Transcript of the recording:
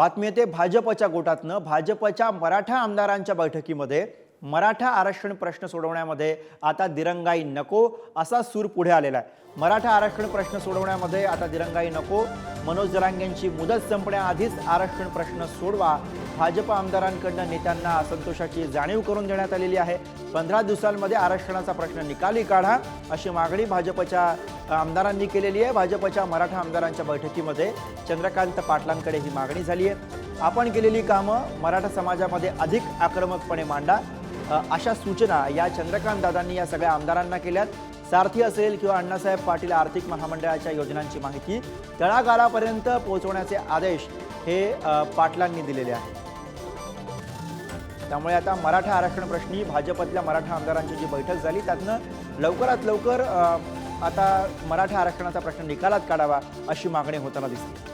बातमी येते भाजपच्या गोटातनं. भाजपच्या मराठा आमदारांच्या बैठकीमध्ये मराठा आरक्षण प्रश्न सोडवण्यामध्ये आता दिरंगाई नको असा सूर पुढे आलेला आहे. मराठा आरक्षण प्रश्न सोडवण्यामध्ये आता दिरंगाई नको. मनोज जरांगेंची मुदत संपण्याआधीच आरक्षण प्रश्न सोडवा. भाजप आमदारांकडनं नेत्यांना असंतोषाची जाणीव करून देण्यात आलेली आहे. पंधरा दिवसांमध्ये आरक्षणाचा प्रश्न निकाली काढा अशी मागणी भाजपच्या आमदारांनी केलेली आहे. भाजपच्या मराठा आमदारांच्या बैठकीमध्ये चंद्रकांत पाटलांकडे ही मागणी झाली आहे. आपण केलेली कामं मराठा समाजामध्ये अधिक आक्रमकपणे मांडा. अशा सूचना या चंद्रकांत दादांनी या सगळ्या आमदारांना केल्यात. सारथी असेल किंवा अण्णासाहेब पाटील आर्थिक महामंडळाच्या योजनांची माहिती तळागाळापर्यंत पोहोचवण्याचे आदेश हे पाटलांनी दिलेले आहेत. त्यामुळे आता मराठा आरक्षण प्रश्नी भाजपतल्या मराठा आमदारांची जी बैठक झाली त्यातनं लवकरात लवकर आता मराठा आरक्षणाचा प्रश्न निकालात काढावा अशी मागणी होताना दिसते.